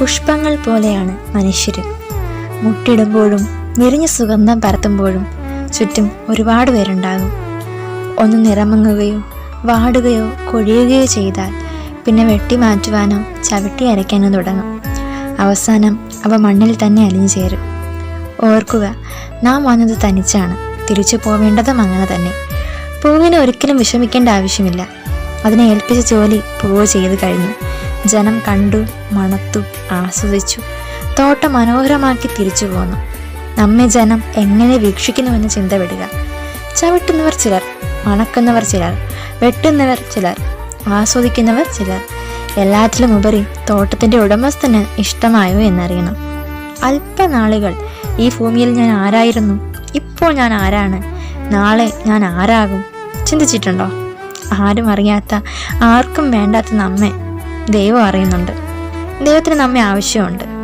പുഷ്പങ്ങൾ പോലെയാണ് മനുഷ്യരും. മുട്ടിടുമ്പോഴും നിറഞ്ഞു സുഗന്ധം പരത്തുമ്പോഴും ചുറ്റും ഒരുപാട് പേരുണ്ടാകും. ഒന്ന് നിറമങ്ങുകയോ വാടുകയോ കൊഴിയുകയോ ചെയ്താൽ പിന്നെ വെട്ടി മാറ്റുവാനോ ചവിട്ടി അരയ്ക്കാനോ തുടങ്ങും. അവസാനം അവ മണ്ണിൽ തന്നെ അലിഞ്ഞു ചേരും. ഓർക്കുക നാം വന്നത് തനിച്ചാണ്. തിരിച്ചു പോവേണ്ടതും അങ്ങനെ തന്നെ. പൂവിനെ ഒരിക്കലും വിഷമിക്കേണ്ട ആവശ്യമില്ല. അതിനെ ഏൽപ്പിച്ച ജോലി പൂവ് ചെയ്തു കഴിഞ്ഞു. ജനം കണ്ടു മണത്തു ആസ്വദിച്ചു. തോട്ടം മനോഹരമാക്കി തിരിച്ചു പോന്നു. നമ്മെ ജനം എങ്ങനെ വീക്ഷിക്കുന്നുവെന്ന് ചിന്ത വിടുക ചവിട്ടുന്നവർ ചിലർ മണക്കുന്നവർ ചിലർ വെട്ടുന്നവർ ചിലർ ആസ്വദിക്കുന്നവർ ചിലർ. എല്ലാറ്റിലും ഉപരി തോട്ടത്തിന്റെ ഉടമസ്ഥന് ഇഷ്ടമായോ എന്നറിയണം. അല്പനാളുകൾ ഈ ഭൂമിയിൽ ഞാൻ ആരായിരുന്നു? ഇപ്പോൾ ഞാൻ ആരാണ്? നാളെ ഞാൻ ആരാകും? ചിന്തിച്ചിട്ടുണ്ടോ? ആരും അറിയാത്ത ആർക്കും വേണ്ടാത്ത നമ്മെ ദൈവം അറിയുന്നുണ്ട്. ദൈവത്തിന് നമ്മെ ആവശ്യമുണ്ട്.